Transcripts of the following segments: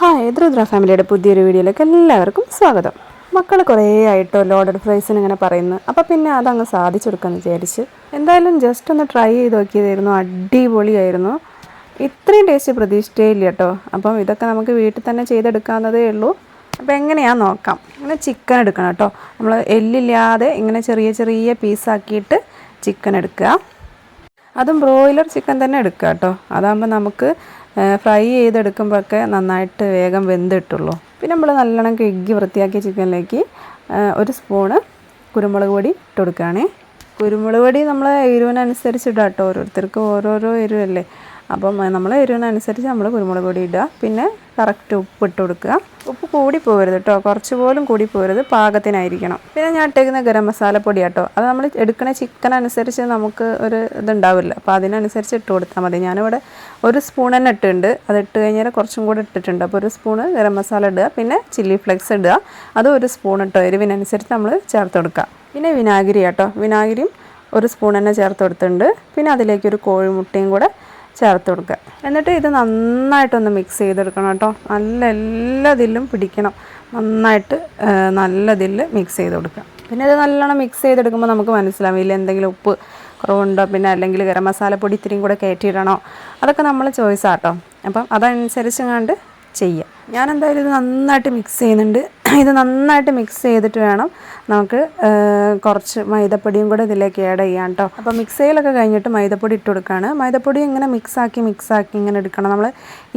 Hi ദ്രുദ്ര ഫാമിലിയുടെ പുതിയൊരു വീഡിയോയിലേക്ക് എല്ലാവർക്കും സ്വാഗതം. മക്കൾ കുറേ ആയിട്ടോ ലോഡഡ് ഫ്രൈസിന് ഇങ്ങനെ പറയുന്നു. അപ്പോൾ പിന്നെ അതങ്ങ് സാധിച്ചെടുക്കാമെന്ന് വിചാരിച്ച്. എന്തായാലും ജസ്റ്റ് ഒന്ന് ട്രൈ ചെയ്ത് നോക്കിയതായിരുന്നു. അടിപൊളിയായിരുന്നു. ഇത്രയും ടേസ്റ്റ് പ്രതീക്ഷിച്ചേ ഇല്ല കേട്ടോ. അപ്പം ഇതൊക്കെ നമുക്ക് വീട്ടിൽ തന്നെ ചെയ്തെടുക്കാവുന്നതേ ഉള്ളൂ. അപ്പോൾ എങ്ങനെയാണെന്ന് നോക്കാം. ഇങ്ങനെ ചിക്കൻ എടുക്കണം കേട്ടോ. നമ്മൾ എല്ലില്ലാതെ ഇങ്ങനെ ചെറിയ ചെറിയ പീസാക്കിയിട്ട് ചിക്കൻ എടുക്കുക. അതും ബ്രോയിലർ ചിക്കൻ തന്നെ എടുക്കുക കേട്ടോ. അതാകുമ്പോൾ നമുക്ക് ഫ്രൈ ചെയ്തെടുക്കുമ്പോഴൊക്കെ നന്നായിട്ട് വേഗം വെന്തിട്ടുള്ളൂ. പിന്നെ നമ്മൾ നല്ലോണം കഴുകി വൃത്തിയാക്കിയ ചിക്കനിലേക്ക് ഒരു സ്പൂണ് കുരുമുളക് പൊടി ഇട്ട് കൊടുക്കുകയാണേ. കുരുമുളക് പൊടി നമ്മൾ എരിവിനനുസരിച്ച് ഇടാം കേട്ടോ ഓരോരുത്തർക്ക് ഓരോരോ എരിവല്ലേ. അപ്പം നമ്മൾ എരിവിനനുസരിച്ച് നമ്മൾ കുരുമുളക് പൊടി ഇടുക. പിന്നെ കറക്റ്റ് ഉപ്പ് ഇട്ട് കൊടുക്കുക. ഉപ്പ് കൂടി പോകരുത് കേട്ടോ. കുറച്ച് പോലും കൂടി പോകരുത് പാകത്തിനായിരിക്കണം. പിന്നെ ഞാൻ ഇട്ടേക്കുന്ന ഗരം മസാല പൊടി കേട്ടോ അത് നമ്മൾ എടുക്കുന്ന ചിക്കൻ അനുസരിച്ച് നമുക്ക് ഒരു ഇതുണ്ടാവില്ല. അപ്പോൾ അതിനനുസരിച്ച് ഇട്ട് കൊടുത്താൽ മതി. ഞാനിവിടെ ഒരു സ്പൂൺ തന്നെ ഇട്ടിട്ടുണ്ട്. അത് ഇട്ട് കഴിഞ്ഞാൽ കുറച്ചും കൂടെ ഇട്ടിട്ടുണ്ട്. അപ്പോൾ ഒരു സ്പൂണ് ഗരം മസാല ഇടുക. പിന്നെ ചില്ലി ഫ്ലെക്സ് ഇടുക. അത് ഒരു സ്പൂൺ ഇട്ടോ. എരിവിനനുസരിച്ച് നമ്മൾ ചേർത്ത് കൊടുക്കുക. പിന്നെ വിനാഗിരി കേട്ടോ വിനാഗിരിയും ഒരു സ്പൂൺ തന്നെ ചേർത്ത് കൊടുത്തിട്ടുണ്ട്. പിന്നെ അതിലേക്ക് ഒരു കോഴിമുട്ടയും കൂടെ ചേർത്ത് കൊടുക്കുക. എന്നിട്ട് ഇത് നന്നായിട്ടൊന്ന് മിക്സ് ചെയ്തെടുക്കണം കേട്ടോ. നല്ല എല്ലാതിലും പിടിക്കണം. നന്നായിട്ട് നല്ല നല്ലതിൽ മിക്സ് ചെയ്ത് കൊടുക്കുക. പിന്നെ ഇത് നല്ലോണം മിക്സ് ചെയ്തെടുക്കുമ്പോൾ നമുക്ക് മനസ്സിലാവും ഇതിൽ എന്തെങ്കിലും ഉപ്പ് കുറവുണ്ടോ? പിന്നെ അല്ലെങ്കിൽ ഗരം മസാലപ്പൊടി ഇത്തിരിയും കൂടെ കയറ്റിയിടണോ? അതൊക്കെ നമ്മൾ ചോയ്സാട്ടോ അപ്പം അതനുസരിച്ച് കണ്ട് ചെയ്യുക ഞാൻ എന്തായാലും ഇത് നന്നായിട്ട് മിക്സ് ചെയ്യുന്നുണ്ട്. ഇത് നന്നായിട്ട് മിക്സ് ചെയ്തിട്ട് വേണം നമുക്ക് കുറച്ച് മൈദപ്പൊടിയും കൂടെ ഇതിലേക്ക് ആഡ് ചെയ്യാം കേട്ടോ അപ്പോൾ മിക്സ് കഴിഞ്ഞിട്ട് മൈദപ്പൊടി ഇട്ട് കൊടുക്കുകയാണ് മൈദപ്പൊടി ഇങ്ങനെ മിക്സാക്കി മിക്സാക്കി ഇങ്ങനെ എടുക്കണം. നമ്മൾ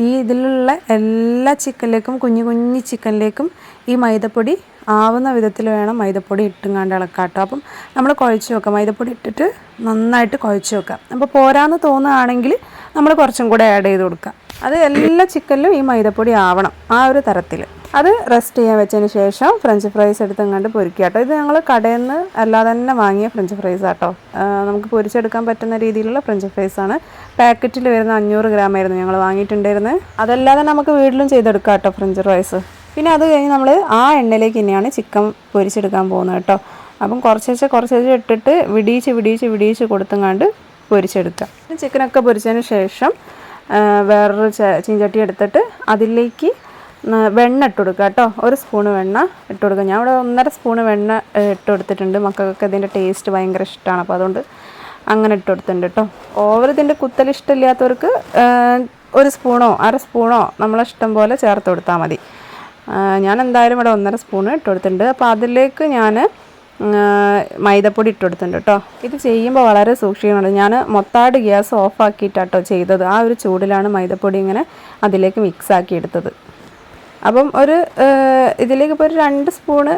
ഈ ഇതിലുള്ള എല്ലാ ചിക്കനിലേക്കും കുഞ്ഞു കുഞ്ഞു ചിക്കനിലേക്കും ഈ മൈദപ്പൊടി ആവുന്ന വിധത്തിൽ വേണം മൈദപ്പൊടി ഇട്ടുങ്ങാണ്ട് ഇളക്കാം കേട്ടോ അപ്പം നമ്മൾ കുഴച്ച് വെക്കാം. മൈദപ്പൊടി ഇട്ടിട്ട് നന്നായിട്ട് കുഴച്ച് വെക്കാം. അപ്പോൾ പോരാന്ന് തോന്നുകയാണെങ്കിൽ നമ്മൾ കുറച്ചും കൂടെ ആഡ് ചെയ്ത് കൊടുക്കാം. അത് എല്ലാ ചിക്കനിലും ഈ മൈദപ്പൊടി ആവണം ആ ഒരു തരത്തിൽ അത് റെസ്റ്റ് ചെയ്യാൻ വെച്ചതിന് ശേഷം ഫ്രഞ്ച് ഫ്രൈസ് എടുത്തങ്ങാണ്ട് പൊരിക്കുക കേട്ടോ. ഇത് ഞങ്ങൾ കടയിൽ നിന്ന് അല്ലാതെ തന്നെ വാങ്ങിയ ഫ്രഞ്ച് ഫ്രൈസ് ആട്ടോ നമുക്ക് പൊരിച്ചെടുക്കാൻ പറ്റുന്ന രീതിയിലുള്ള ഫ്രഞ്ച് ഫ്രൈസ് ആണ് പാക്കറ്റിൽ വരുന്ന അഞ്ഞൂറ് ഗ്രാം ആയിരുന്നു ഞങ്ങൾ വാങ്ങിയിട്ടുണ്ടായിരുന്നത് അതല്ലാതെ നമുക്ക് വീട്ടിലും ചെയ്തെടുക്കാം കേട്ടോ ഫ്രഞ്ച് ഫ്രൈസ്. പിന്നെ അത് കഴിഞ്ഞ് നമ്മൾ ആ എണ്ണയിലേക്ക് തന്നെയാണ് ചിക്കൻ പൊരിച്ചെടുക്കാൻ പോകുന്നത് കേട്ടോ. അപ്പം കുറച്ചേച്ച് കുറച്ചേച്ച് ഇട്ടിട്ട് വിടിയിച്ച് വിടിയിച്ച് വിടിയിച്ച് കൊടുത്തങ്ങാണ്ട് പൊരിച്ചെടുക്കുക ചിക്കനൊക്കെ പൊരിച്ചതിന് ശേഷം വേറൊരു ചീഞ്ചട്ടി എടുത്തിട്ട് അതിലേക്ക് വെണ്ണ ഇട്ട് കൊടുക്കുക കേട്ടോ. ഒരു സ്പൂണ് വെണ്ണ ഇട്ട് കൊടുക്കുക ഞാൻ ഇവിടെ ഒന്നര സ്പൂണ് വെണ്ണ ഇട്ട് കൊടുത്തിട്ടുണ്ട് മക്കൾക്കൊക്കെ ഇതിന്റെ ടേസ്റ്റ് ഭയങ്കര ഇഷ്ടമാണ് അപ്പോൾ അതുകൊണ്ട് അങ്ങനെ ഇട്ട് കൊടുത്തിട്ടുണ്ട് കേട്ടോ. ഓവർ ഇതിന്റെ കുത്തൽ ഇഷ്ടമില്ലാത്തവർക്ക് ഒരു സ്പൂണോ അര സ്പൂണോ നമ്മളെ ഇഷ്ടം പോലെ ചേർത്ത് കൊടുത്താൽ മതി. ഞാൻ എന്തായാലും ഇവിടെ ഒന്നര സ്പൂണ് ഇട്ട് കൊടുത്തിട്ടുണ്ട് അപ്പോൾ അതിലേക്ക് ഞാൻ മൈദപ്പൊടി ഇട്ട് കൊടുത്തിട്ടുണ്ട് കേട്ടോ. ഇത് ചെയ്യുമ്പോൾ വളരെ സൂക്ഷിക്കണം. ഞാൻ മൊത്തമായിട്ട് ഗ്യാസ് ഓഫ് ആക്കിയിട്ടാട്ടോ ചെയ്തത്. ആ ഒരു ചൂടിലാണ് മൈദപ്പൊടി ഇങ്ങനെ അതിലേക്ക് മിക്സ് ആക്കി എടുത്തത്. അപ്പം ഒരു ഇതിലേക്ക് ഇപ്പോൾ ഒരു രണ്ട് സ്പൂണ്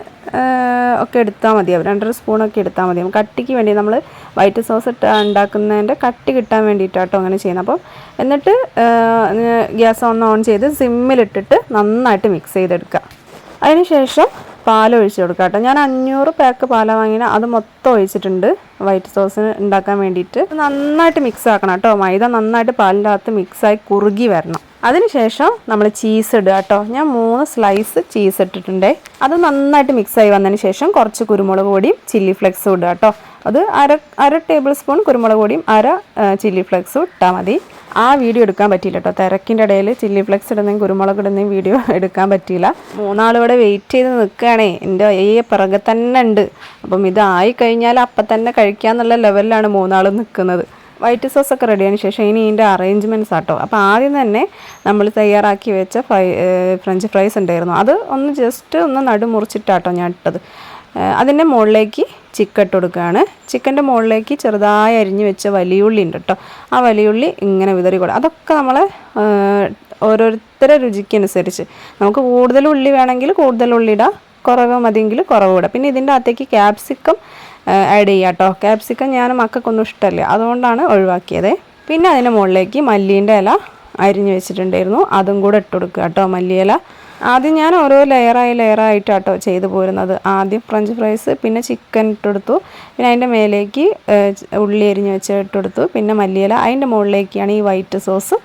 ഒക്കെ എടുത്താൽ മതിയാവും രണ്ടര സ്പൂണൊക്കെ എടുത്താൽ മതിയാവും കട്ടിക്ക് വേണ്ടി നമ്മൾ വൈറ്റ് സോസ് ഇട്ട് ഉണ്ടാക്കുന്നതിന്റെ കട്ടി കിട്ടാൻ വേണ്ടിയിട്ടാട്ടോ അങ്ങനെ ചെയ്യുന്നത്. അപ്പം എന്നിട്ട് ഗ്യാസ് ഒന്ന് ഓൺ ചെയ്ത് സിമ്മിലിട്ടിട്ട് നന്നായിട്ട് മിക്സ് ചെയ്തെടുക്കുക. അതിനുശേഷം പാൽ ഒഴിച്ച് കൊടുക്കുക കേട്ടോ. ഞാൻ അഞ്ഞൂറ് പാക്ക് പാല വാങ്ങിയാൽ അത് മൊത്തം ഒഴിച്ചിട്ടുണ്ട് വൈറ്റ് സോസ് ഉണ്ടാക്കാൻ വേണ്ടിയിട്ട്. നന്നായിട്ട് മിക്സ് ആക്കണം കേട്ടോ. മൈദ നന്നായിട്ട് പാലിന്റെ അകത്ത് മിക്സായി കുറുകി വരണം. അതിനുശേഷം നമ്മൾ ചീസ് ഇടുക കേട്ടോ. ഞാൻ മൂന്ന് സ്ലൈസ് ചീസ് ഇട്ടിട്ടുണ്ട്. അത് നന്നായിട്ട് മിക്സായി വന്നതിന് ശേഷം കുറച്ച് കുരുമുളക് പൊടിയും ചില്ലി ഫ്ലെക്സും ഇടുക കേട്ടോ. അത് അര അര ടേബിൾ സ്പൂൺ കുരുമുളക് പൊടിയും അര ചില്ലി ഫ്ലെക്സും ഇട്ടാൽ മതി. ആ വീഡിയോ എടുക്കാൻ പറ്റിയില്ല കേട്ടോ. തിരക്കിന്റെ ഇടയിൽ ചില്ലി ഫ്ലെക്സ് ഇടുന്നതും കുരുമുളക് ഇടുന്നതും വീഡിയോ എടുക്കാൻ പറ്റിയില്ല. മൂന്നാളിവിടെ വെയിറ്റ് ചെയ്ത് നിൽക്കുകയാണേ. എന്റെ ഈ പിറകെ തന്നെ ഉണ്ട്. അപ്പം ഇതായി കഴിഞ്ഞാൽ അപ്പം തന്നെ കഴിക്കാമെന്നുള്ള ലെവലിലാണ് മൂന്നാളും നിൽക്കുന്നത് വൈറ്റ് സോസ് ഒക്കെ റെഡിയായതിനു ശേഷം ഇനി ഇതിന്റെ അറേഞ്ച്മെന്റ്സ് ആട്ടോ അപ്പോൾ ആദ്യം തന്നെ നമ്മൾ തയ്യാറാക്കി വെച്ച ഫ്രൈ ഫ്രഞ്ച് ഫ്രൈസ് ഉണ്ടായിരുന്നു. അത് ഒന്ന് ജസ്റ്റ് ഒന്ന് നടു മുറിച്ചിട്ടാട്ടോ ഞാൻ ഇട്ടത്. അതിന്റെ മുകളിലേക്ക് ചിക്കൻ ഇട്ട് കൊടുക്കുകയാണ്. ചിക്കന്റെ മുകളിലേക്ക് ചെറുതായി അരിഞ്ഞ് വെച്ച വലിയുള്ളി ഉണ്ട് കേട്ടോ ആ വലിയുള്ളി ഇങ്ങനെ വിതറി കൊടുക്കുക അതൊക്കെ നമ്മൾ ഓരോരുത്തരുടെ രുചിക്കനുസരിച്ച്. നമുക്ക് കൂടുതൽ ഉള്ളി വേണമെങ്കിൽ കൂടുതൽ ഉള്ളി കുറവ് മതിയെങ്കിൽ കുറവ് ഇടാം. പിന്നെ ഇതിന്റെ അകത്തേക്ക് ക്യാപ്സിക്കം ആഡ് ചെയ്യാം കേട്ടോ ക്യാപ്സിക്കം ഞാൻ മക്കൾക്കൊന്നും ഇഷ്ടമല്ല അതുകൊണ്ടാണ് ഒഴിവാക്കിയത്. പിന്നെ അതിന്റെ മുകളിലേക്ക് മല്ലീന്റെ ഇല അരിഞ്ഞ് വെച്ചിട്ടുണ്ടായിരുന്നു. അതും കൂടെ ഇട്ട് കൊടുക്കുക കേട്ടോ മല്ലിയില ആദ്യം ഞാൻ ഓരോ ലെയറായി ലെയറായിട്ട് കേട്ടോ ചെയ്തു പോരുന്നത്. ആദ്യം ഫ്രഞ്ച് ഫ്രൈസ് പിന്നെ ചിക്കൻ ഇട്ടെടുത്തു പിന്നെ അതിന്റെ മേലേക്ക് ഉള്ളി അരിഞ്ഞ് വെച്ച് ഇട്ടെടുത്തു പിന്നെ മല്ലിയില അതിന്റെ മുകളിലേക്കാണ് ഈ വൈറ്റ് സോസ്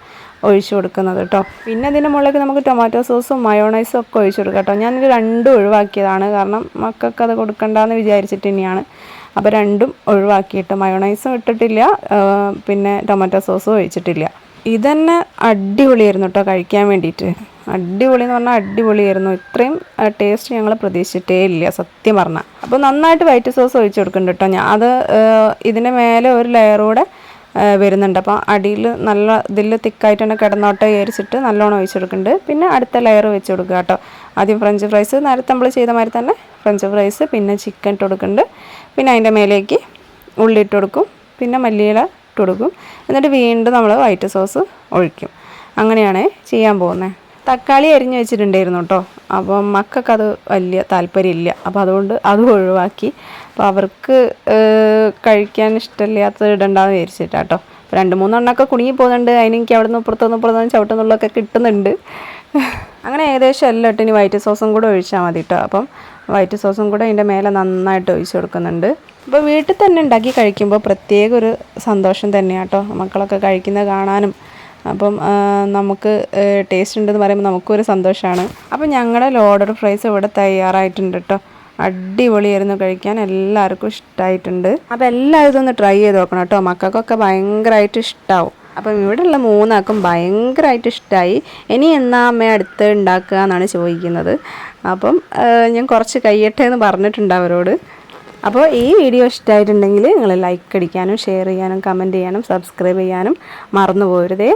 ഒഴിച്ചു കൊടുക്കുന്നത് കേട്ടോ പിന്നെ അതിന്റെ മുകളിലേക്ക് നമുക്ക് ടൊമാറ്റോ സോസും മയോണൈസും ഒക്കെ ഒഴിച്ചു കൊടുക്കാം കേട്ടോ ഞാനിത് രണ്ടും ഒഴിവാക്കിയതാണ്. കാരണം മക്കൾക്ക് അത് കൊടുക്കണ്ടെന്ന് വിചാരിച്ചിട്ട് തന്നെയാണ് അപ്പോൾ രണ്ടും ഒഴിവാക്കിയിട്ട് മയോണൈസും ഇട്ടിട്ടില്ല പിന്നെ ടൊമാറ്റോ സോസും ഒഴിച്ചിട്ടില്ല. ഇതന്നെ അടിപൊളിയായിരുന്നു കേട്ടോ കഴിക്കാൻ വേണ്ടിയിട്ട്. അടിപൊളി എന്ന് പറഞ്ഞാൽ അടിപൊളിയായിരുന്നു. ഇത്രയും ടേസ്റ്റ് ഞങ്ങൾ പ്രതീക്ഷിച്ചിട്ടേ ഇല്ല സത്യം പറഞ്ഞാൽ അപ്പോൾ നന്നായിട്ട് വൈറ്റ് സോസ് ഒഴിച്ചു കൊടുക്കുന്നുണ്ട് കേട്ടോ ഞാൻ. അത് ഇതിന്റെ മേലെ ഒരു ലെയറൂടെ വരുന്നുണ്ട്. അപ്പോൾ അടിയിൽ നല്ല ഇതിൽ തിക്കായിട്ട് തന്നെ കിടന്നോട്ടെ നല്ലോണം ഒഴിച്ച് കൊടുക്കുന്നുണ്ട്. പിന്നെ അടുത്ത ലെയർ വെച്ച് കൊടുക്കുക കേട്ടോ. ആദ്യം ഫ്രഞ്ച് ഫ്രൈസ് നേരത്തെ നമ്മൾ ചെയ്ത മാതിരി തന്നെ ഫ്രഞ്ച് ഫ്രൈസ് പിന്നെ ചിക്കൻ ഇട്ട് കൊടുക്കുന്നുണ്ട്. പിന്നെ അതിന്റെ മേലേക്ക് ഉള്ളി ഇട്ട് കൊടുക്കും. പിന്നെ മല്ലിയില ഇട്ട് കൊടുക്കും. എന്നിട്ട് വീണ്ടും നമ്മൾ വൈറ്റ് സോസ് ഒഴിക്കും. അങ്ങനെയാണ് ചെയ്യാൻ പോകുന്നത്. തക്കാളി അരിഞ്ഞ് വെച്ചിട്ടുണ്ടായിരുന്നു കേട്ടോ. അപ്പം മക്കൾക്ക് അത് വലിയ താല്പര്യമില്ല. അപ്പോൾ അതുകൊണ്ട് അത് ഒഴിവാക്കി. അപ്പോൾ അവർക്ക് കഴിക്കാൻ ഇഷ്ടമില്ലാത്തത് ഇടണ്ടാന്ന് വിചാരിച്ചിട്ട് കേട്ടോ രണ്ട് മൂന്നെണ്ണമൊക്കെ കുടുങ്ങി പോകുന്നുണ്ട്. അതിന് എനിക്ക് അവിടെ നിന്ന് ഇപ്പുറത്തുനിന്ന് ഇപ്പുറത്തുനിന്ന് ചവിട്ടുന്നുള്ളൊക്കെ കിട്ടുന്നുണ്ട്. അങ്ങനെ ഏകദേശം എല്ലാം ഇട്ട് ഇനി വൈറ്റ് സോസും കൂടെ ഒഴിച്ചാൽ മതി കേട്ടോ അപ്പം വൈറ്റ് സോസും കൂടെ അതിന്റെ മേലെ നന്നായിട്ട് ഒഴിച്ചു കൊടുക്കുന്നുണ്ട്. അപ്പോൾ വീട്ടിൽ തന്നെ ഉണ്ടാക്കി കഴിക്കുമ്പോൾ പ്രത്യേക ഒരു സന്തോഷം തന്നെയാണ് കേട്ടോ മക്കളൊക്കെ കഴിക്കുന്നത് കാണാനും അപ്പം നമുക്ക് ടേസ്റ്റ് ഉണ്ടെന്ന് പറയുമ്പോൾ നമുക്കൊരു സന്തോഷമാണ് അപ്പം ഞങ്ങളുടെ ലോഡർ ഫ്രൈസ് ഇവിടെ തയ്യാറായിട്ടുണ്ട് കേട്ടോ അടിപൊളിയായിരുന്നു കഴിക്കാൻ. എല്ലാവർക്കും ഇഷ്ടമായിട്ടുണ്ട് അപ്പോൾ എല്ലാവരും ഇതൊന്ന് ട്രൈ ചെയ്ത് നോക്കണം കേട്ടോ മക്കൾക്കൊക്കെ ഭയങ്കരമായിട്ട് ഇഷ്ടമാവും അപ്പം ഇവിടെയുള്ള മൂന്നാൾക്കും ഭയങ്കരമായിട്ട് ഇഷ്ടമായി ഇനി എന്നാ അമ്മ അടുത്ത് ഉണ്ടാക്കുക എന്നാണ് ചോദിക്കുന്നത്. അപ്പം ഞാൻ കുറച്ച് കഴിയട്ടെ എന്ന് പറഞ്ഞിട്ടുണ്ട് അവരോട്. അപ്പോൾ ഈ വീഡിയോ ഇഷ്ടമായിട്ടുണ്ടെങ്കിൽ നിങ്ങൾ ലൈക്ക് അടിക്കാനും ഷെയർ ചെയ്യാനും കമന്റ് ചെയ്യാനും സബ്സ്ക്രൈബ് ചെയ്യാനും മറന്നു പോരുതേ.